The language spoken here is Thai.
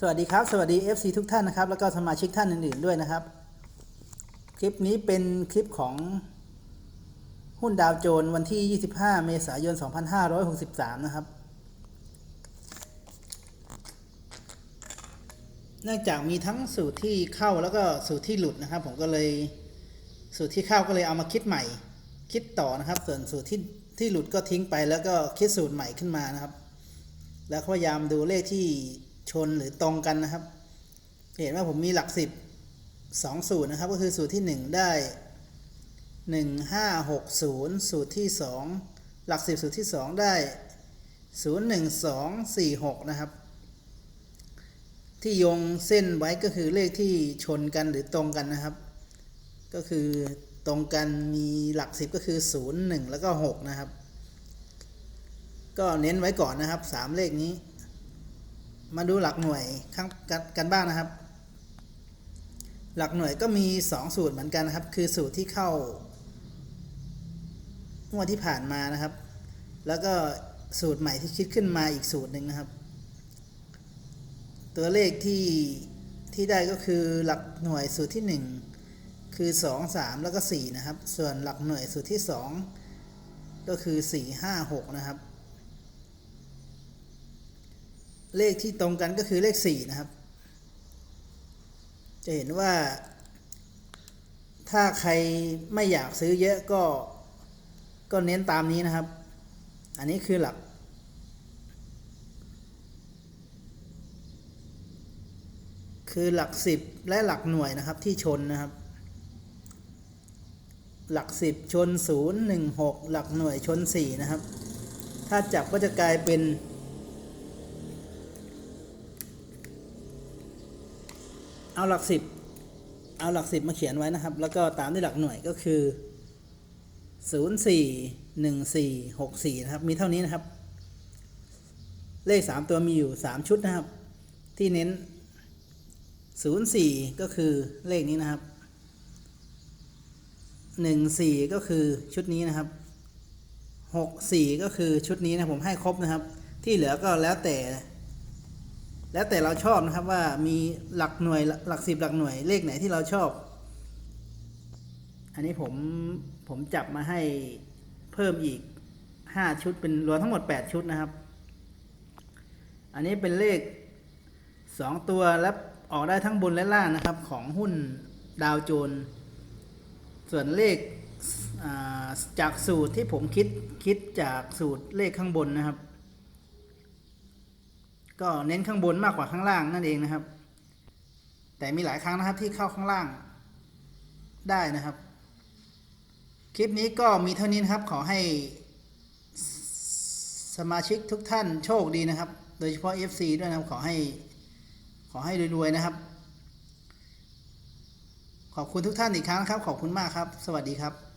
สวัสดีครับ สวัสดี FC ทุกท่านนะครับ แล้วก็สมาชิกท่านอื่นๆด้วยนะครับ คลิปนี้เป็นคลิปของหุ้นดาวโจนวันที่ 25 เมษายน 2563 นะครับ เนื่องจากมีทั้งสูตรที่เข้าแล้วก็สูตรที่หลุดนะครับ ผมก็เลยสูตรที่เข้าก็เลยเอามาคิดใหม่ คิดต่อนะครับ ส่วนสูตรที่ที่หลุดก็ทิ้งไปแล้วก็คิดสูตรใหม่ขึ้นมานะครับ แล้วพยายามดูเลขที่ ชนหรือตรงกันนะครับ เห็นว่าผมมีหลักสิบสองสูตรนะครับ ก็คือสูตรที่หนึ่งได้หนึ่งห้าหกศูนย์สูตรที่สองหลักสิบสูตรที่สองได้ศูนย์หนึ่งสองสี่หกนะครับ ที่โยงเส้นไว้ก็คือเลขที่ชนกันหรือตรงกันนะครับ ก็คือตรงกันมีหลักสิบก็คือศูนย์หนึ่งแล้วก็หกนะครับ ก็เน้นไว้ก่อนนะครับสามเลขนี้ มาดูหลักหน่วยข้างกันกันบ้างนะครับ หลักหน่วยก็มีสองสูตรเหมือนกันนะครับ คือสูตรที่เข้างวดที่ผ่านมานะครับ แล้วก็สูตรใหม่ที่คิดขึ้นมาอีกสูตรหนึ่งนะครับ ตัวเลขที่ที่ได้ก็คือหลักหน่วยสูตรที่หนึ่งคือสองสามแล้วก็สี่นะครับ ส่วนหลักหน่วยสูตรที่สองก็คือสี่ห้าหกนะครับ เลขที่ตรงกันก็คือเลขสี่นะครับ จะเห็นว่า ถ้าใครไม่อยากซื้อเยอะก็ก็เน้นตามนี้นะครับ อันนี้คือหลัก คือหลักสิบและหลักหน่วยนะครับที่ชนนะครับ หลักสิบชนศูนย์หนึ่งหกหลักหน่วยชนสี่นะครับ ถ้าจับก็จะกลายเป็น เอาหลักสิบเอาหลักสิบมาเขียนไว้นะครับ แล้วก็ตามด้วยหลักหน่วยก็คือศูนย์สี่หนึ่งสี่หกสี่นะครับ มีเท่านี้นะครับ เลขสามตัวมีอยู่สามชุดนะครับ ที่เน้นศูนย์สี่ก็คือเลขนี้นะครับหนึ่งสี่ก็คือชุดนี้นะครับหกสี่ก็คือชุดนี้นะผมให้ครบนะครับ ที่เหลือก็แล้วแต่ แล้วแต่เราชอบนะครับว่ามีหลักหน่วยหลักสิบหลักหน่วยเลขไหนที่เราชอบ อันนี้ผมผมจับมาให้เพิ่มอีกห้าชุดเป็นรวมทั้งหมดแปดชุดนะครับ อันนี้เป็นเลขสองตัวและออกได้ทั้งบนและล่างนะครับของหุ้นดาวโจน ส่วนเลขจากสูตรที่ผมคิดคิดจากสูตรเลขข้างบนนะครับ ก็เน้นข้างบนมากกว่าข้างล่างนั่นเองนะครับ แต่มีหลายครั้งนะครับที่เข้าข้างล่างได้นะครับ คลิปนี้ก็มีเท่านี้นครับขอให้สมาชิกทุกท่านโชคดีนะครับ โดยเฉพาะ FC ด้วยนะครับ ขอให้ขอให้รวยๆนะครับ ขอบคุณทุกท่านอีกครั้งครับ ขอบคุณมากครับ สวัสดีครับ